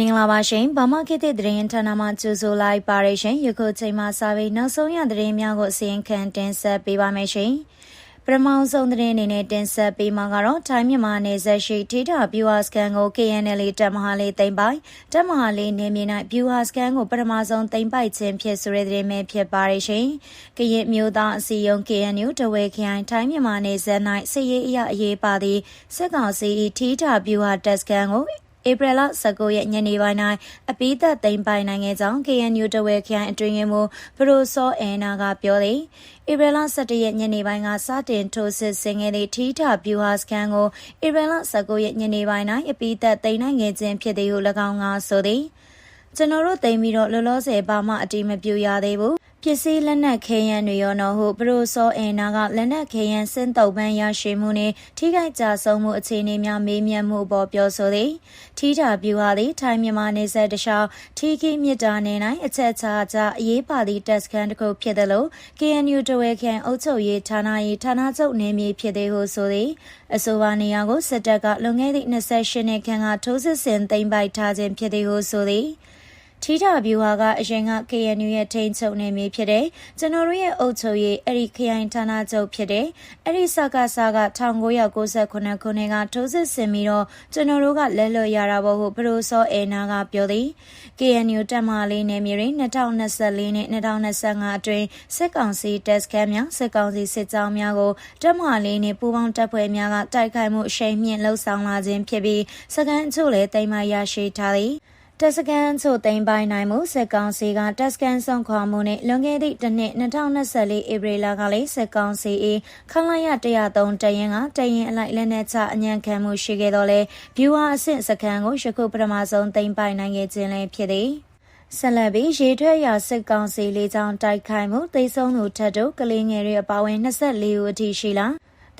မင်္ဂလာပါရှင်ဗမာခေတ်သစ်သတင်းဌာနမှကြိုဆိုလိုက်ပါရရှင်ယခုချိန်မှစာပေနောက်ဆုံးရသတင်းများကိုအစီရင်ခံတင်ဆက်ပေးပါမယ်ရှင်ပထမဆုံးသတင်းအနေနဲ့တင်ဆက်ပေးမှာကတော့ထိုင်းမြန်မာနယ်စပ်ရှိထိထဗျူဟာစကန်ကို KNL တပ်မဟာလေးသိမ်းပိုက်တပ်မဟာလေးနေမြေ၌ဗျူဟာစကန်ကိုပထမဆုံးသိမ်းပိုက်ခြင်းဖြစ်ဆိုတဲ့သတင်းပဲဖြစ်ပါရရှင်ကရင်မျိုးသားအစည်းအရုံး KNU တဝဲခရိုင်ထိုင်းမြန်မာနယ်စပ်၌စစ်ရေးအရအရေးပါသည့်စစ်ကောင်စီထိထဗျူဟာတပ်စကန်ကို ဧပြီလ19ရက်ညနေပိုင်း၌အပိသက်သိမ်းပိုင်နိုင်ခဲ့ကြောင်း KNU တဝဲခရိုင်အတွင်းမှပရိုစောအဲနာကပြောသည်ဧပြီလ17ရက်ညနေပိုင်းကစတင်ထိုးစစ်ဆင်ခဲ့သည့်ထီးထဗျူဟာစကန်ကိုဧပြီလ19ရက်ညနေပိုင်း၌အပိသက်သိမ်းနိုင်ခဲ့ခြင်းဖြစ်သည်ဟု၎င်းကဆိုသည်ကျွန်တော်တို့သိမ်းပြီးတော့လောလောဆယ်ဘာမှအတိမပြူရသေးဘူး ပစ္စည်းလက်နက်ခဲယမ်းတွေရောနော်ဟုပရိုစောအင်နာကလက်နက်ခဲယမ်းစင်တုပ်ပန်းရရှိမှုနှင့်ထိခိုက်ကြဆုံးမှုအခြေအနေများမေးမြန်းမှုပေါ်ပြောဆိုသည်ထီးတာပြူဟာသည်ထိုင်းမြန်မာနေဆက်တခြားထီခီမြစ်တာနေ၌အချက်ချာချအရေးပါသည့်တက်စကန်တစ်ခုဖြစ်သလို KNU တဝဲခန်အုပ်ချုပ်ရေးဌာန၏ဌာနချုပ်နေမြေဖြစ်သည်ဟုဆိုသည်အဆိုပါနေရာကိုစစ်တပ်ကလွန်ခဲ့သည့်28နှစ်ခန့်ကထိုးစစ်ဆင်သိမ်းပိုက်ထားခြင်းဖြစ်သည်ဟုဆိုသည် ထီထာဗျူဟာကအရင်က KNU ရဲ့ထိန်းချုပ်နေမြေဖြစ်တယ်။ကျွန်တော်တို့ရဲ့အုပ်ချုပ်ရေးအဲ့ဒီခရိုင်ဌာနချုပ်ဖြစ်တယ်။အဲ့ဒီစကားစားက1998ခုနှစ်ကထိုးစစ်ဆင်ပြီးတော့ကျွန်တော်တို့ကလဲလွတ်ရတာပေါ့ဟုပရိုစောအဲနာကပြောသည်။ KNU တပ်မလေးနေမြေတွင်2024နဲ့2025အတွင်းစစ်ကောင်စီတက်စကန်များစစ်ကောင်စီစစ်ကြောင်းများကိုတပ်မလေးနှင့်ပူးပေါင်းတပ်ဖွဲ့များကတိုက်ခိုက်မှုအရှိန်မြင့်လှုပ်ဆောင်လာခြင်းဖြစ်ပြီးစကန်အချို့လည်းတိမ်မရရှိထားသည်။ တက်စကန်ချိုသိမ်းပိုင်းနိုင်မှုစစ်ကောင်စီကတက်စကန်ဆောင်ခွာမှုနဲ့လွန်ခဲ့သည့်တစ်နှစ်2024ဧပြီလကလေးစစ်ကောင်စီ၏ခလာရ103တရင်ကတရင်အလိုက်လက်နက်ချအညံခံမှုရှိခဲ့တော့လဲဗျူဟာအဆင့်စကန်ကိုယခုပထမဆုံးသိမ်းပိုင်နိုင်ခဲ့ခြင်းလည်းဖြစ်သည်ဆက်လက်ပြီးရေထွက်ရစစ်ကောင်စီလေးချောင်းတိုက်ခိုက်မှုသိဆုံးသူထက်တို့ကလေးငယ်တွေအပါအဝင်24ဦးအထိရှိလာ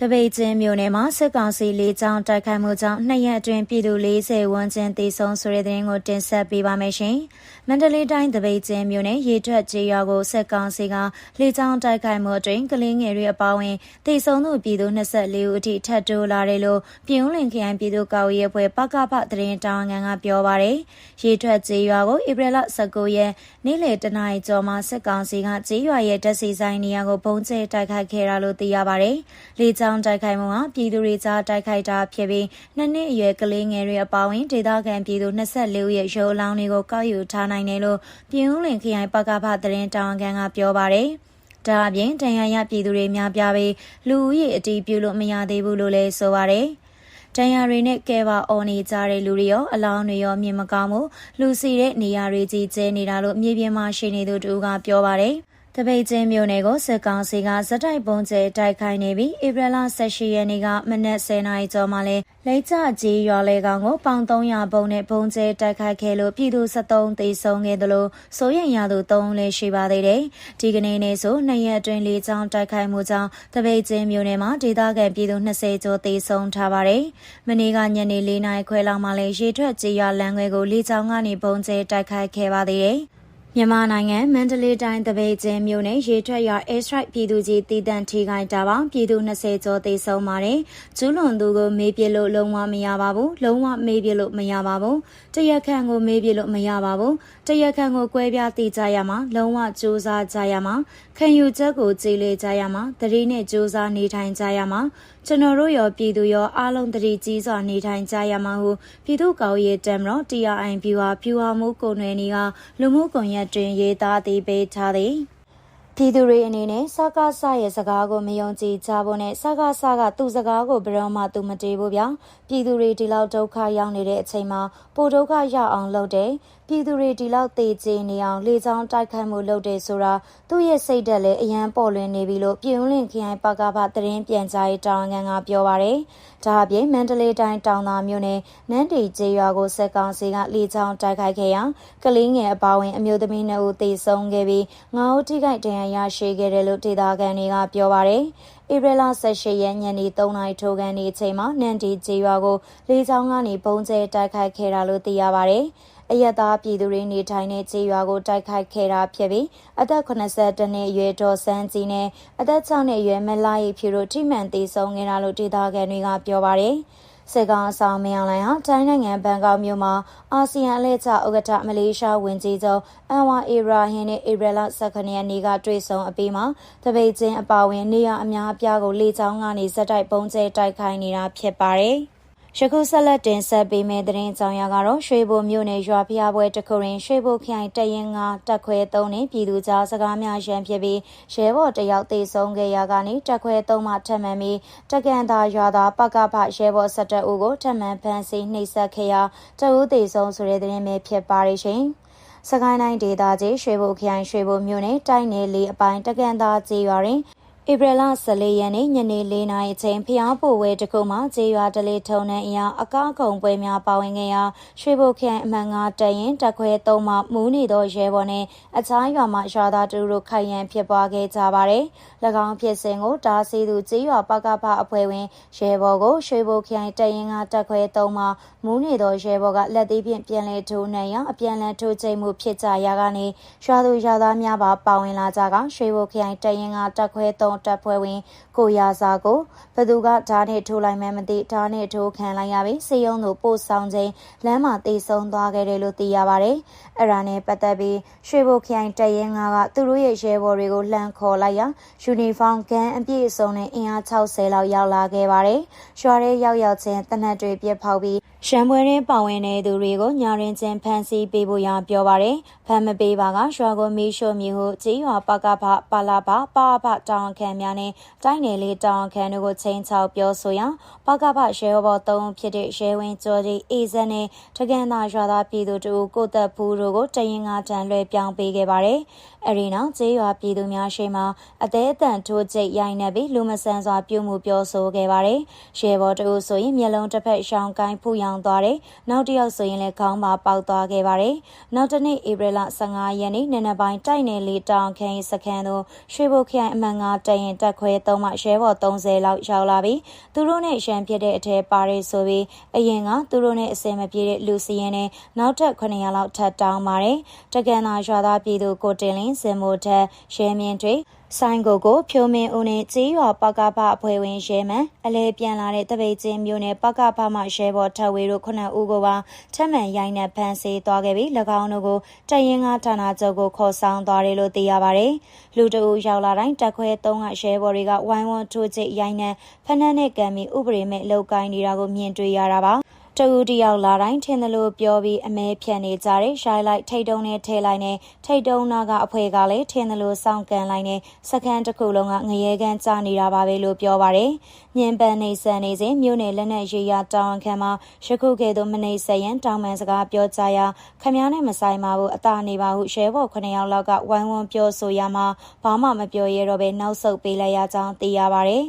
တပိတ်ချင်းမြို့နယ်မှာစစ်ကောင်စီလေးချောင်းတိုက်ခိုက်မှုကြောင့်နှစ်ရက်အတွင်းပြည်သူ40ဝန်းကျင်သေဆုံးဆိုတဲ့သတင်းကိုတင်ဆက်ပေးပါမယ်ရှင်။မန္တလေးတိုင်းတပိတ်ချင်းမြို့နယ်ရေထွက်ကျေးရွာကိုစစ်ကောင်စီကလေးချောင်းတိုက်ခိုက်မှုအတွင်းကလေးငယ်တွေအပါအဝင်သေဆုံးသူပြည်သူ24ဦးအထိထပ်တိုးလာတယ်လို့ပြည်ဦးလင်ခရိုင်ပြည်သူ့ကာကွယ်ရေးအဖွဲ့ပကဖသတင်းတောင်းငံကပြောပါရယ်။ရေထွက်ကျေးရွာကိုဧပြီလ19ရက်နေ့လယ်တနာရီကျော်မှာစစ်ကောင်စီကကျေးရွာရဲ့တပ်စီဆိုင်နေရာကိုပုံကျဲတိုက်ခိုက်ခဲ့တာလို့သိရပါရယ်။လေးချောင်းတိုက်ခိုက်မှုဟာပြည်သူတွေကြားတိုက်ခိုက်တာဖြစ်ပြီးနှစ်နှစ်အရွယ်ကလေးငယ်တွေအပါအဝင်ဒေသခံပြည်သူ24ဦးရဲ့ရုပ်အလောင်းတွေကိုကောက်ယူထားနိုင်တယ်လို့ပြည်ဦးလင်ခရိုင်ပကဖသတင်းတောင်ကန်ကပြောပါတယ်။ဒါအပြင်တန်ရရပြည်သူတွေများပြားပြီးလူဦးရေအတီးပြုလို့မရသေးဘူးလို့လည်းဆိုပါတယ်။တန်ရာတွေနဲ့ကဲပါအော်နေကြတဲ့လူတွေရောအလောင်းတွေရောမြင်မကောင်းဘူးလူစီတဲ့နေရာတွေကြီးကျဲနေတာလို့မြေပြင်မှာရှိနေသူတူကပြောပါတယ်။ တပိတ်ချင်းမြို့နယ်ကိုစစ်ကောင်စီကဇက်တိုက်ပုံကျဲတိုက်ခိုက်နေပြီးဧပြီလ18ရက်နေ့ကမနက်10:00နာရီကျော်မှာလဲလိတ်ကြကြီးရွာလေကောင်ကိုပေါင်300ပုံနဲ့ပုံကျဲတိုက်ခိုက်ခဲ့လို့ပြည်သူ73သေဆုံးခဲ့သလိုစိုးရိမ်ရသူ3ဦးလည်းရှိပါသေးတယ်။ဒီကနေ့နေ့ဆိုနှစ်ရက်အတွင်းလေးချောင်းတိုက်ခိုက်မှုကြောင့်တပိတ်ချင်းမြို့နယ်မှာဒေသခံပြည်သူ20ကျော်သေဆုံးထားပါတယ်။မနေ့ကညနေ4နာရီခွဲလောက်မှာလဲရေထွက်ကြီးရွာလမ်းခွဲကိုလေးချောင်းကနေပုံကျဲတိုက်ခိုက်ခဲ့ပါသေးတယ်။ မြန်မာနိုင်ငံမန္တလေးတိုင်းတပိတ်ကျင်းမြို့နယ်ရေထွက်ရွာ Air Strike ပြည်သူကြီးတည်တံ့ထိခိုက်တာပါပြည်သူ20ကျော်သေဆုံးပါတယ်ကျူးလွန်သူကိုမေးပြလို့လုံးဝမရပါဘူးလုံးဝမေးပြလို့မရပါဘူးတရက်ခန့်ကိုမေးပြလို့မရပါဘူးတရက်ခန့်ကိုကွဲပြားသိကြရမှာလုံးဝစူးစမ်းကြရမှာခံယူချက်ကိုကြည်လေကြရမှာတတိနဲ့စူးစမ်းနေထိုင်ကြရမှာကျွန်တော်တို့ရောပြည်သူရောအားလုံးတတိကြီးစွာနေထိုင်ကြရမှာဟုပြည်သူ့ကောင်းရေးတမ်ရော TRI ဖြူဟာဖြူဟာမှုကုန်နယ်နီကလူမှုကွန်ရက်တွင်ရေးသားသည်ပေးထားသည် ပြည်သူတွေအနေနဲ့စကားဆရဲ့စကားကိုမယုံကြည်ကြဖို့နဲ့စကားဆကသူ့စကားကိုဘယ်တော့မှသူမတည်ဘူးဗျာပြည်သူတွေဒီလောက်ဒုက္ခရောက်နေတဲ့အချိန်မှာပိုဒုက္ခရောက်အောင်လုပ်တယ်ပြည်သူတွေဒီလောက်သေကျေနေအောင်လေကြောင်းတိုက်ခိုက်မှုလုပ်တယ်ဆိုတာသူ့ရဲ့စိတ်ဓာတ်လည်းအရန်ပေါ်လွင်နေပြီလို့ပြည်ဦးလင်ခရိုင်ပကပသတင်းပြန်ကြားရေးတာဝန်ခံကပြောပါရယ်ဒါအပြင်မန္တလေးတိုင်းတောင်သာမြို့နယ်နန်းတီကျေးရွာကိုစက်ကောင်စီကလေကြောင်းတိုက်ခိုက်ခဲ့ရာကလေးငယ်အပါဝင် အမျိုးသမီးနှစ်ဦးသေဆုံးခဲ့ပြီးငါးဦးထိခိုက်ဒဏ်ရာရရှိခဲ့တယ်လို့ဒေသခံတွေကပြောပါရယ်ဧပြီလ18ရက်ညနေ3နာရီထိုးကန်နေချိန်မှာနန်တီကျေးရွာကိုလေကြောင်းကနေပုံကျဲတိုက်ခိုက်ခဲ့တာလို့သိရပါဗျ။ အယက်သားပြည်သူတွေနေထိုင်တဲ့ကျေးရွာကိုတိုက်ခိုက်ခဲ့တာဖြစ်ပြီးအသက်82နှစ်အရွယ်ဒေါ်စန်းကြီးနဲ့အသက်6နှစ်အရွယ်မလာရီဖြူတို့ထိမှန်သေးဆုံးခဲ့တာလို့ဒေသခံတွေကပြောပါဗျ။စစစ်ကောင်အဆောင်မင်းအောင်လှိုင်ဟာတိုင်းနိုင်ငံဘန်ကောက်မြို့မှာအာဆီယံအလှည့်ကျဥက္ကဋ္ဌမလေးရှားဝန်ကြီးချုပ်အန်ဝါအီရာဟင်နဲ့ဧပြီလ18ရက်နေ့ကတွေ့ဆုံအပြီးမှာတပိတ်ချင်းအပါဝင်နေရအများအပြားကိုလေကြောင်းကနေဇက်တိုက်ပုံကျဲတိုက်ခိုင်းနေတာဖြစ်ပါတယ်။ ယခုဆက်လက်တင်ဆက်ပေးမယ့်သတင်းကြောင်းရာကတော့ရွှေဘိုမြို့နယ်ရွာဖျားပွဲတခုရင်ရွှေဘိုခိုင်တရင်ငါတက်ခွဲသုံးနဲ့ပြည်သူကြားစကားများရန်ဖြစ်ပြီးရဲဘော်တယောက်သေဆုံးခဲ့ရာကနေတက်ခွဲသုံးမှထပ်မံပြီးတကန်သာရွာသားပကဖရဲဘော်17ဦးကိုထပ်မံဖမ်းဆီးနှိပ်စက်ခဲ့ရာတဦးသေဆုံးဆိုတဲ့သတင်းပဲဖြစ်ပါရရှင်စကိုင်းတိုင်းဒေသကြီးရွှေဘိုခရိုင်ရွှေဘိုမြို့နယ်တိုက်နယ်လေးအပိုင်းတကန်သာကြေးရွာတွင် ဧပြီလ14ရက်နေ့ညနေ4နာရီချိန်ဖျားဖို့ဝဲတကုမှကျေးရွာတလေးထုံနှံအရာအကားခုံပွဲများပါဝင်ခဲ့ရာရွှေဘုတ်ခရိုင်အမှန်ငါတရင်တက်ခွဲသုံးမှမူးနေသောရဲဘော်နှင့်အခြားရွာမှရွာသားတူတို့ခိုင်ရန်ဖြစ်ပွားခဲ့ကြပါတယ်။၎င်းဖြစ်စဉ်ကိုတားဆီးသူကျေးရွာပကဖအဖွဲ့ဝင်ရဲဘော်ကိုရွှေဘုတ်ခရိုင်တရင်ကတက်ခွဲသုံးမှမူးနေသောရဲဘော်ကလက်သေးဖြင့်ပြန်လည်ထိုးနှံရာအပြန်လည်ထိုးချိန်မှုဖြစ်ကြရာကနေရွာသူရွာသားများပါပါဝင်လာကြကရွှေဘုတ်ခရိုင်တရင်ကတက်ခွဲသုံးတပ်ဖွဲ့ဝင် ကိုရာစာကိုဘသူကဓာတ်နဲ့ထိုးလိုက်မှမသိဓာတ်နဲ့ထိုးခံလိုက်ရပြီးစေယုံတို့ပို့ဆောင်ခြင်းလမ်းမှာတေဆုံးသွားခဲ့တယ်လို့သိရပါတယ်။အဲ့ဒါနဲ့ပတ်သက်ပြီးရွှေဘိုခိုင်တရင်ငါကသူတို့ရဲ့ရဲဘော်တွေကိုလှမ်းခေါ်လိုက်ရာယူနီဖောင်းကန်အပြည့်အစုံနဲ့အင်အား60လောက်ရောက်လာခဲ့ပါတယ်။ရွာရဲရောက်ရောက်ချင်းတနက်တွေပြစ်ဖောက်ပြီးရှမ်းပွဲရင်းပါဝင်တဲ့သူတွေကိုညာရင်ချင်းဖမ်းဆီးပေးဖို့ရပြောပါတယ်။ဖမ်းမပေးပါကရွာကိုမီးရှို့မြေဟုကြေးရွာပကဖပါလာဖပါဖတောင်ခံများနဲ့တိုင်းနယ်လေးတောင်ခံတို့ကိုချိန်ချောက်ပြောဆိုရာပကဖရဲဘော်သုံးဖြစ်တဲ့ရဲဝင်းကျော်ကြီးအေဇက်နဲ့တကန်သာရွာသားပြည်သူတို့ကိုသက်ဖူးတို့ကိုတရင်ငါတန်လွှဲပြောင်းပေးခဲ့ပါတယ်။အဲဒီနောက်ကြေးရွာပြည်သူများရှိမှအသေးအတန်ထိုးကျိတ်ရိုင်းနေပြီးလူမဆန်စွာပြုမှုပြောဆိုခဲ့ပါတယ်။ရဲဘော်တို့ဆိုရင်မျက်လုံးတစ်ဖက်ရှောင်းကိုင်းဖူးရောင်သွားတယ်။နောက်တစ်ယောက်ဆိုရင်လည်းခေါင်းပါပေါက်သွားခဲ့ပါတယ်။နောက်တနေ့ဧပြီလ15ရက်နေ့နနက်ပိုင်းတိုက်နယ်လေးတောင်ခင်းစခန်းသို့ရွှေဘုတ်ခိုင်အမှန်ငါတရင်တက်ခွဲသုံးမှရဲဘော်30လောက်ရောက်လာပြီးသူတို့နဲ့ရှမ်းဖြစ်တဲ့အထက်ပါရီဆိုပြီးအရင်ကသူတို့နဲ့အစင်မပြေတဲ့လူစီရင်နဲ့နောက်ထပ်900လောက်ထပ်တောင်းပါတယ်။တကန်သာရွာသားပြည်သူကိုတင်လင်းစင်မိုထက်ရဲမြင့်တွေဆိုင်ကိုကိုဖြိုးမင်းဦးနဲ့ကြေးရွာပကဖအဖွဲ့ဝင်ရဲမန်အလဲပြန်လာတဲ့တပိတ်ချင်းမျိုးနဲ့ပကဖမှရဲဘော်ထဝေတို့ခုနှစ်ဦးကိုပါထက်မှန်ရိုင်းနဲ့ဖမ်းဆီးသွားခဲ့ပြီး၎င်းတို့ကိုတရင်ကဌာနချုပ်ကိုခေါ်ဆောင်သွားတယ်လို့သိရပါတယ်။လူတအူရောက်လာတိုင်းတက်ခွဲသုံးကရဲဘော်တွေကဝိုင်းဝန်းထိုးချစ်ရိုင်းနဲ့ဖနှက်နဲ့ကံပြီးဥပဒေမဲ့လောက်ကိုင်းနေတာကိုမြင်တွေ့ရတာပါ။တဦးတယောက်လာတိုင်းထင်တယ်လို့ပြောပြီးအမဲဖြတ်နေကြတယ်ရှိုင်းလိုက်ထိတ်တုံးနဲ့ထဲလိုက်နဲ့ထိတ်တုံးနာကအဖွဲကလည်းထင်တယ်လို့စောင့်ကန်လိုက်နဲ့စခန်းတစ်ခုလုံးကငရဲကန်းကြနေတာပါပဲလို့ပြောပါတယ်ညင်ပန်းနေဆန်နေစဉ်မြို့နယ်လက်နက်ရေးရတောင်းခံမှာရခုကဲ့သို့မနေဆက်ရင်တောင်းပန်စကားပြောကြရာခမည်းနဲ့မဆိုင်ပါဘူးအသာနေပါဟုရှဲဘော်9ယောက်လောက်ကဝိုင်းဝန်းပြောဆိုရမှာဘာမှမပြောရတော့ပဲနောက်ဆုတ်ပေးလိုက်ရကြောင်းသိရပါတယ်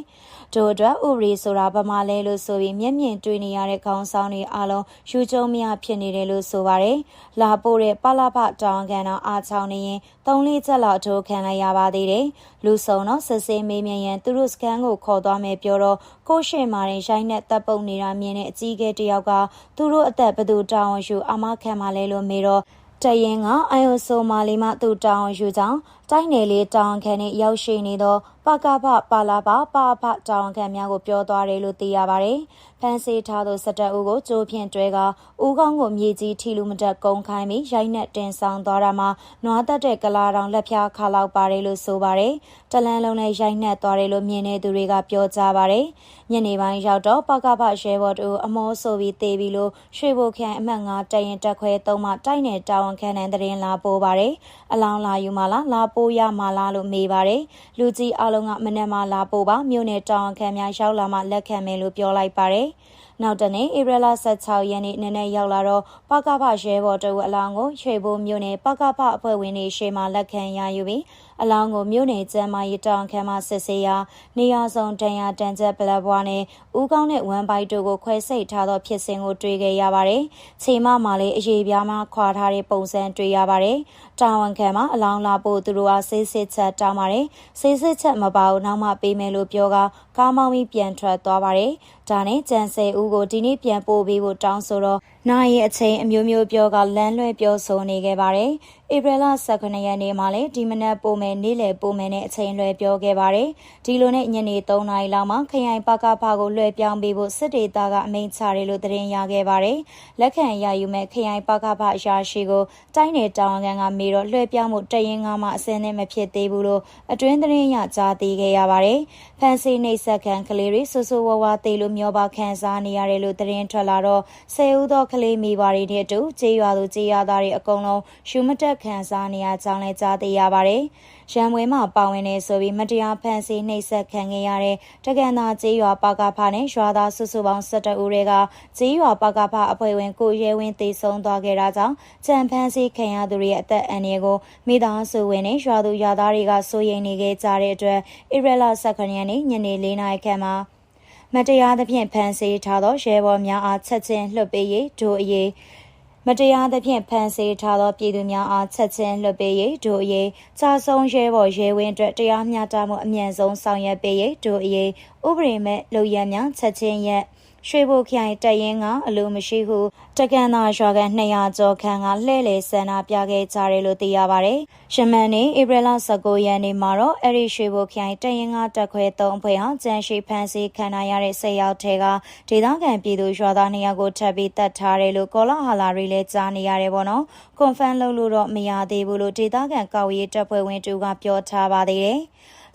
တို့အတွက်ဥပဒေဆိုတာဗမာလဲလို့ဆိုပြီးမျက်မြင်တွေ့နေရတဲ့ခေါင်းဆောင်တွေအားလုံးယူကျုံမရဖြစ်နေတယ်လို့ဆိုပါတယ်။လာပို့တဲ့ပလာဖတောင်းကန်တော့အားချောင်းနေရင်သုံးလေးချက်လောက်ထိုးခံလိုက်ရပါသေးတယ်။လူစုံတော့စစ်ဆေးမေးမြန်းရန်သူတို့စကန်ကိုခေါ်သွားမယ်ပြောတော့ကိုရှေမာရင်ရိုင်းနဲ့တပ်ပုတ်နေတာမြင်တဲ့အကြီးအကဲတယောက်ကသူတို့အသက်ဘသူတောင်းယူအမခံပါလဲလို့မေးတော့တရင်ကအိုင်ယိုဆိုမာလီမှသူတောင်းယူကြောင်းတိုင်းနယ်လေးတောင်ခံနဲ့ရောက်ရှိနေသော ပကဖပါလာပါပါဖတောင်ခံများကိုပြောသွားတယ်လို့သိရပါတယ်။ဖန်စီထားသောစတက်ဦးကိုကြိုးဖြင့်တွဲကဦးကောင်းကိုမြေကြီးထီလူမတက်ကုန်းခိုင်းပြီးရိုက်နှက်တင်ဆောင်သွားတာမှာနွားတက်တဲ့ကလာတောင်လက်ဖြားခါလောက်ပါတယ်လို့ဆိုပါတယ်။တလန်းလုံးနဲ့ရိုက်နှက်သွားတယ်လို့မြင်နေသူတွေကပြောကြပါတယ်။ညနေပိုင်းရောက်တော့ပကဖရဲဘော်တူအမောဆိုပြီးတေးပြီးလို့ရွှေဘိုခန့်အမှတ်၅တရင်တက်ခွဲသုံးမှတိုက်နယ်တာဝန်ခံတဲ့တရင်လာပိုးပါတယ်။အလောင်းလာယူမှလားလာပိုးရမှလားလို့မေးပါတယ်။လူကြီးအလုံးကမနေ့မှလာပို့ပါမြို့နယ်တာဝန်ခံများရောက်လာမှလက်ခံမယ်လို့ပြောလိုက်ပါတယ်။နောက်တနေ့ဧပြီလ16ရက်နေ့နေ့နဲ့ရောက်လာတော့ပကဖရဲဘော်တအူအလောင်းကိုရွှေဘိုမြို့နယ်ပကဖအဖွဲ့ဝင်တွေရှေ့မှာလက်ခံရယူပြီးအလောင်းကိုမြို့နယ်ကျမ်းမာရေးတောင်ခံမှစစ်ဆေးရာနေရာဆောင်တန်ရာတန်ချက်ပလက်ဘွားနဲ့ဦးကောင်းနဲ့ဝမ်ပိုက်တို့ကိုခွဲစိတ်ထားသောဖြစ်စဉ်ကိုတွေ့ခဲ့ရပါတယ်။ချိန်မမှာလည်းအရေးပြားမှခွာထားတဲ့ပုံစံတွေ့ရပါတယ်။တာဝန်ခံမှအလောင်းလာဖို့သူတို့အားဆေးစစ်ချက်တောင်းပါတယ်။ဆေးစစ်ချက်မပါဘူးနောက်မှပေးမယ်လို့ပြောကကားမောင်းပြီးပြန်ထွက်သွားပါတယ်။ဒါနဲ့ကြံစဲဦးကိုဒီနေ့ပြန်ပို့ပေးဖို့တောင်းဆိုတော့နိုင်ရဲ့အချိန်အမျိုးမျိုးပြောကလမ်းလွဲပြောဆိုနေခဲ့ပါတယ်။ဧပြီလ18ရက်နေ့မှာလည်းဒီမနက်ပို့မယ်နေ့လယ်ပို့မယ်နဲ့အချိန်လွှဲပြောခဲ့ပါတယ်။ဒီလိုနဲ့ညနေ3နာရီလောက်မှာခရိုင်ပကဖကိုလွှဲပြောင်းပေးဖို့စစ်ဒေသကအမိန့်ချတယ်လို့သတင်းရခဲ့ပါတယ်။လက်ခံရယူမဲ့ခရိုင်ပကဖအရာရှိကိုတိုင်းနယ်တောင်ခံကမေတော့လွှဲပြောင်းမှုတရင်ငါမှအစင်းနဲ့မဖြစ်သေးဘူးလို့အတွင်းသတင်းရကြားသိခဲ့ရပါတယ်။ဖန်စီနှိပ်စက်ခံကလေးတွေဆူဆူဝါဝါတေလို့မျောပါခံစားနေရတယ်လို့သတင်းထွက်လာတော့ဆယ်ဦးသောကလေးမိဘတွေနဲ့အတူကြေးရွာသူကြေးရွာသားတွေအကုန်လုံးရှုမတက်ခံစားနေရကြောင်းလည်းကြားသိရပါတယ်။ရန်ဝဲမှာပါဝင်နေဆိုပြီးမတရားဖန်ဆီးနှိပ်စက်ခံခဲ့ရတဲ့တကန်သာကျေးရွာပကဖနဲ့ရွာသားစုစုပေါင်း12ဦးတွေကကျေးရွာပကဖအဖွဲ့ဝင်ကိုရဲဝင်းတေဆုံးသွားခဲ့တာကြောင့်ကြံဖန်ဆီးခံရသူတွေရဲ့အသက်အန္တရာယ်ကိုမိသားစုဝင်နဲ့ရွာသူရွာသားတွေကစိုးရိမ်နေခဲ့ကြတဲ့အတွက်ဧပြီလ18ရက်နေ့ညနေ4နာရီခန့်မှာ မတရားသဖြင့်ဖန်ဆီးထားသောရဲဘော်များအားချက်ချင်းလွှတ်ပေးရေးဒို့အရေးမတရားသဖြင့်ဖန်ဆီးထားသောပြည်သူများအားချက်ချင်းလွှတ်ပေးရေးဒို့အရေးကြာဆုံးရဲဘော်ရဲဝင်းအတွက်တရားမျှတမှုအမြန်ဆုံးဆောင်ရွက်ပေးရေးဒို့အရေးဥပဒေမဲ့လူရများချက်ချင်းရက် ရွှေဘိုခိုင်တရင်ကအလိုမရှိဟုတကန်သာရွာကန်200ကျော်ခန့်ကလှဲ့လေဆန္ဒပြခဲ့ကြတယ်လို့သိရပါတယ်။ရှမန်နေဧပြီလ19ရက်နေ့မှာတော့အဲ့ဒီရွှေဘိုခိုင်တရင်ကတက်ခွဲ3အဖွဲ့ဟာကြမ်းရှိဖန်စီခံရတဲ့ဆက်ရောက်ထဲကဒေသခံပြည်သူရွာသား200ကိုထပ်ပြီးတတ်ထားတယ်လို့ကောလာဟာလာတွေလည်းကြားနေရတယ်ပေါ့နော်။ကွန်ဖန်လုပ်လို့တော့မရသေးဘူးလို့ဒေသခံကောက်ရေးတပ်ဖွဲ့ဝင်တူကပြောထားပါသေးတယ်။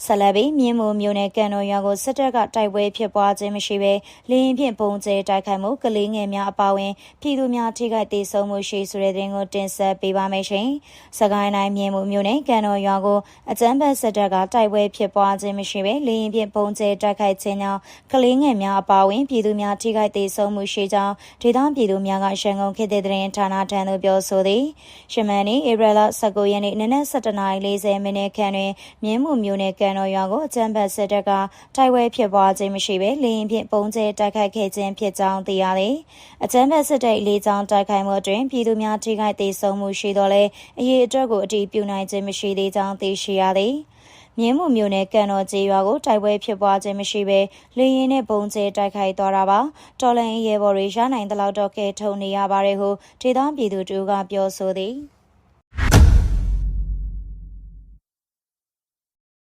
ဆက်လက်ပြီးမြင်းမိုမျိုးနဲ့ကန်တော်ရွာကိုစစ်တပ်ကတိုက်ပွဲဖြစ်ပွားခြင်းမရှိဘဲလင်းဖြင့်ပုံကျဲတိုက်ခိုက်မှုကလေးငယ်များအပါအဝင်ပြည်သူများထိခိုက်ဒေဆုံးမှုရှိဆိုတဲ့တဲ့ကိုတင်ဆက်ပေးပါမယ်ရှင်။စကိုင်းတိုင်းမြင်းမိုမျိုးနဲ့ကန်တော်ရွာကိုအကြမ်းဖက်စစ်တပ်ကတိုက်ပွဲဖြစ်ပွားခြင်းမရှိဘဲလင်းဖြင့်ပုံကျဲတိုက်ခိုက်ခြင်းကြောင့်ကလေးငယ်များအပါအဝင်ပြည်သူများထိခိုက်ဒေဆုံးမှုရှိကြောင်းဒေသပြည်သူများကရန်ကုန်ခေတ်တဲ့တဲ့ဌာနထံသို့ပြောဆိုသည်။ရှမန်နီဧပြီလ19ရက်နေ့နနက်7:40မိနစ်ခန့်တွင်မြင်းမိုမျိုးနဲ့ကန်တော်ရွာကိုအကြမ်းဖက်စစ်တပ်ကတိုက်ပွဲဖြစ်ပွားခြင်းမရှိဘဲလေရင်ဖြင့်ပုံကျဲတိုက်ခိုက်ခဲ့ခြင်းဖြစ်ကြောင်းသိရသည်။အကြမ်းဖက်စစ်တပ်လေးချောင်းတိုက်ခိုက်မှုတွင်ပြည်သူများထိခိုက်ဒေဆုံးမှုရှိတော့လဲအရေးအတွက်ကိုအတီးပြုနိုင်ခြင်းမရှိသေးကြောင်းသိရှိရသည်။မြင်းမှုမျိုးနဲ့ကန်တော်ကျေးရွာကိုတိုက်ပွဲဖြစ်ပွားခြင်းမရှိဘဲလေရင်နဲ့ပုံကျဲတိုက်ခိုက်သွားတာပါတော်လန်ရဲဘော်တွေရနိုင်တဲ့လောက်တော့ကဲထုံနေရပါတယ်ဟုဒေသပြည်သူတို့ကပြောဆိုသည်။